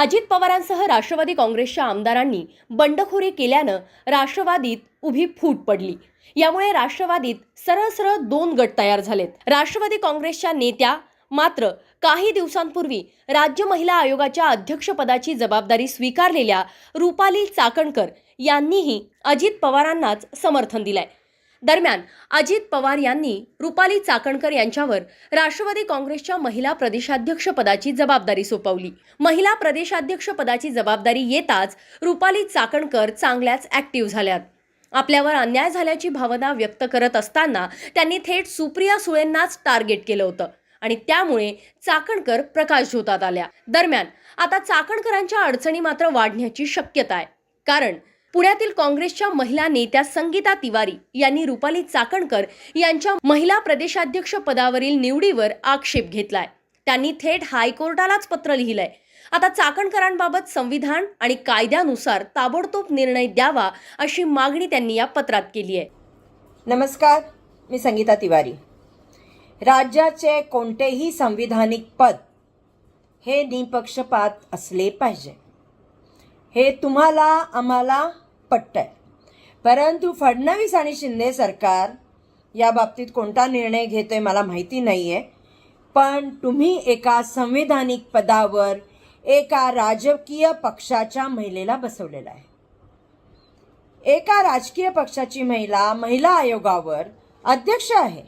अजित पवारांसह राष्ट्रवादी काँग्रेसच्या आमदारांनी बंडखोरी केल्यानं राष्ट्रवादीत उभी फूट पडली. यामुळे राष्ट्रवादीत सरळ सरळ दोन गट तयार झालेत. राष्ट्रवादी काँग्रेसच्या नेत्या मात्र काही दिवसांपूर्वी राज्य महिला आयोगाच्या अध्यक्षपदाची जबाबदारी स्वीकारलेल्या रुपाली चाकणकर यांनीही अजित पवारांनाच समर्थन दिलंय. दरम्यान अजित पवार यांनी रुपाली चाकणकर यांच्यावर राष्ट्रवादी काँग्रेसच्या महिला प्रदेशाध्यक्ष पदाची जबाबदारी सोपवली. महिला प्रदेशाध्यक्ष पदाची जबाबदारी येताच रुपाली चाकणकर चांगल्याच ऍक्टिव्ह झाल्यात. आपल्यावर अन्याय झाल्याची भावना व्यक्त करत असताना त्यांनी थेट सुप्रिया सुळेंनाच टार्गेट केलं होतं आणि त्यामुळे चाकणकर प्रकाश झोतात आल्या. दरम्यान आता चाकणकरांच्या अडचणी मात्र वाढण्याची शक्यता आहे. कारण पुण्यातील काँग्रेसच्या महिला नेत्या संगीता तिवारी यांनी रुपाली चाकणकर यांच्या महिला प्रदेशाध्यक्ष पदावरील निवडीवर आक्षेप घेतलाय. त्यांनी थेट हायकोर्टालाच पत्र लिहिलंय. आता चाकणकरांबाबत संविधान आणि कायद्यानुसार ताबडतोब निर्णय द्यावा अशी मागणी त्यांनी या पत्रात केली आहे. नमस्कार मी संगीता तिवारी. राज्याचे कोणतेही संविधानिक पद हे निपक्षपात असले पाहिजे. हे तुम्हाला आम्हाला पटतंय. परंतु फडणवीस आणि शिंदे सरकार या बाबतीत कोणता निर्णय घेतो आहे मला माहिती नाही आहे पण तुम्ही एका संविधानिक पदावर एका राजकीय पक्षाच्या महिलेला बसवलेला आहे. एका राजकीय पक्षाची महिला महिला आयोगावर अध्यक्ष आहे.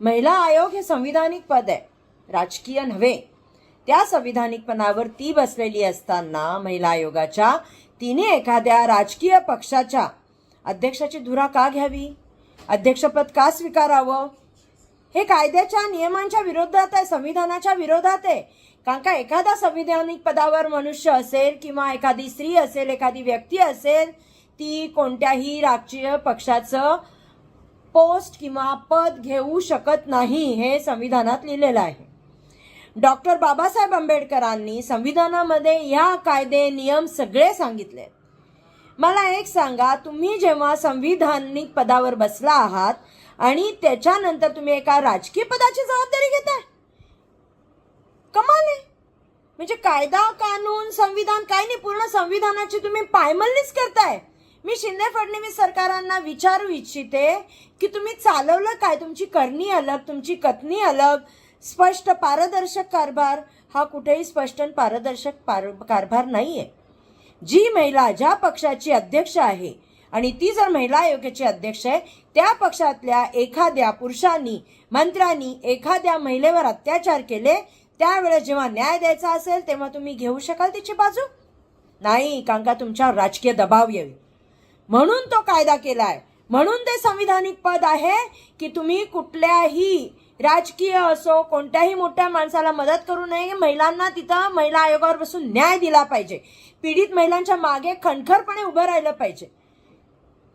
महिला आयोग हे संविधानिक पद आहे. राजकीय नव्हे. त्या संविधानिकपणावर ती बसलेली असताना महिला आयोगाच्या तिने एखाद्या राजकीय पक्षाच्या अध्यक्षाची धुरा का घ्यावी? अध्यक्षपद का स्वीकारावं? हे कायद्याच्या नियमांच्या विरोधात आहे संविधानाच्या विरोधात आहे. कारण का एखादा संविधानिक पदावर मनुष्य असेल किंवा एखादी स्त्री असेल एखादी व्यक्ती असेल ती कोणत्याही राजकीय पक्षाचं पोस्ट किंवा पद घेऊ शकत नाही हे संविधानात लिहिलेलं आहे. डॉक्टर बाबासाहेब आंबेडकरांनी संविधानामध्ये या कायदे नियम सगळे सांगितले. मला एक सांगा तुम्ही जेव्हा संविधानिक पदावर बसला आहात आणि त्याच्यानंतर तुम्ही एका राजकीय पदाची जबाबदारी घेताय? कमाल आहे. म्हणजे कायदा कानून संविधान काही नाही पूर्ण संविधानाची तुम्ही पायमल्लीच करताय. मी शिंदे फडणवीस सरकारांना विचारू इच्छिते की तुम्ही चालवलं काय? तुमची करणी अलग तुमची कथनी अलग स्पष्ट पारदर्शक कारभार हा कुठेही स्पष्ट आणि पारदर्शक पार कारभार नाही आहे जी महिला ज्या पक्षाची अध्यक्ष आहे आणि ती जर महिला आयोगाची अध्यक्ष आहे त्या पक्षातल्या एखाद्या पुरुषांनी मंत्र्यांनी एखाद्या महिलेवर अत्याचार केले त्यावेळेस जेव्हा न्याय द्यायचा असेल तेव्हा तुम्ही घेऊ शकाल तिची बाजू? नाही कारण का तुमच्यावर राजकीय दबाव येईल. म्हणून तो कायदा केला आहे म्हणून ते संविधानिक पद आहे की तुम्ही कुठल्याही राजकीय असो कोणत्याही मोठ्या माणसाला मदत करू नये. महिलांना तिथं महिला आयोगावर बसून न्याय दिला पाहिजे. पीडित महिलांच्या मागे खणखरपणे उभं राहिलं पाहिजे.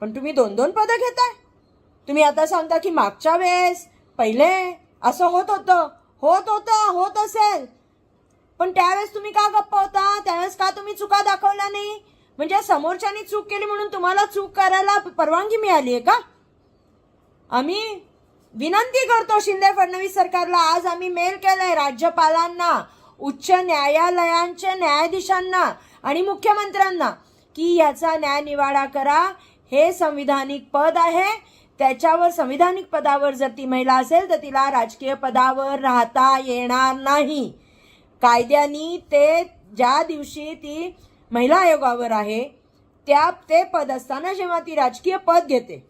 पण तुम्ही दोन दोन पदं घेताय. तुम्ही आता सांगता की मागच्या वेळेस पहिले असं होत होतं. होत होतं होत असेल. पण त्यावेळेस तुम्ही का गप्प होता? त्यावेळेस का तुम्ही चुका दाखवल्या नाही? म्हणजे समोरच्यानी चूक केली म्हणून तुम्हाला चूक करायला परवानगी मिळाली आहे का? आम्ही विनंती करतो शिंदे फडणवीस सरकारला आज आम्ही मेल केलाय राज्यपालांना उच्च न्यायालयांच्या न्यायाधीशांना आणि मुख्यमंत्र्यांना की याचा न्यायनिवाडा करा. हे संविधानिक पद आहे. त्याच्यावर संविधानिक पदावर जर ती महिला असेल तर तिला राजकीय पदावर राहता येणार नाही. कायद्यानी ते ज्या दिवशी ती महिला आयोगावर आहे त्या ते पद असताना जेव्हा ती राजकीय पद घेते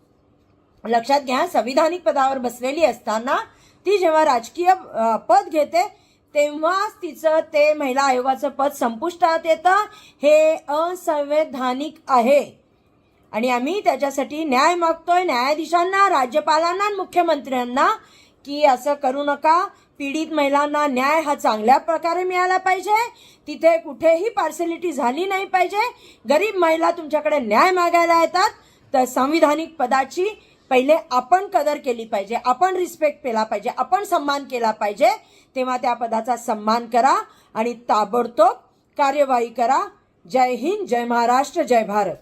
लक्षात घ्या संविधानिक पदावर बसलेली असताना ती जेव्हा राजकीय पद घेते तेव्हाच तिचं ते महिला आयोगाचं पद संपुष्टात येतं. हे असंवैधानिक आहे. आणि आम्ही त्याच्यासाठी न्याय मागतोय. न्यायाधीशांना राज्यपालांना आणि मुख्यमंत्र्यांना की असं करू नका. पीडित महिलांना न्याय हा चांगल्या प्रकारे मिळाला पाहिजे. तिथे कुठेही पार्सलिटी झाली नाही पाहिजे. गरीब महिला तुमच्याकडे न्याय मागायला येतात. तर संविधानिक पदाची पहिले आपण कदर केली पाहिजे आपण रिस्पेक्ट केला पाहिजे आपण सन्मान केला पाहिजे तेव्हा त्या पदाचा सन्मान करा आणि ताबडतोब कार्यवाही करा. जय हिंद जय महाराष्ट्र जय भारत.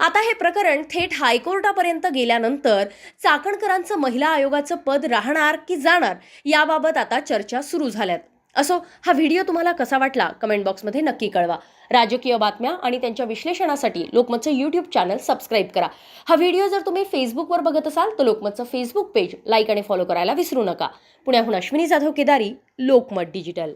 आता हे प्रकरण थेट हायकोर्टापर्यंत गेल्यानंतर चाकणकरांचं महिला आयोगाचं पद राहणार की जाणार याबाबत आता चर्चा सुरू झाल्यात. असो हा व्हिडिओ तुम्हाला कसा वाटला कमेंट बॉक्समध्ये नक्की कळवा. राजकीय बातम्या आणि त्यांच्या विश्लेषणासाठी लोकमतचं यूट्यूब चॅनल सबस्क्राईब करा. हा व्हिडिओ जर तुम्ही फेसबुकवर बघत असाल तर लोकमतचं फेसबुक पेज लाईक आणि फॉलो करायला विसरू नका. पुण्याहून अश्विनी जाधव केदारी लोकमत डिजिटल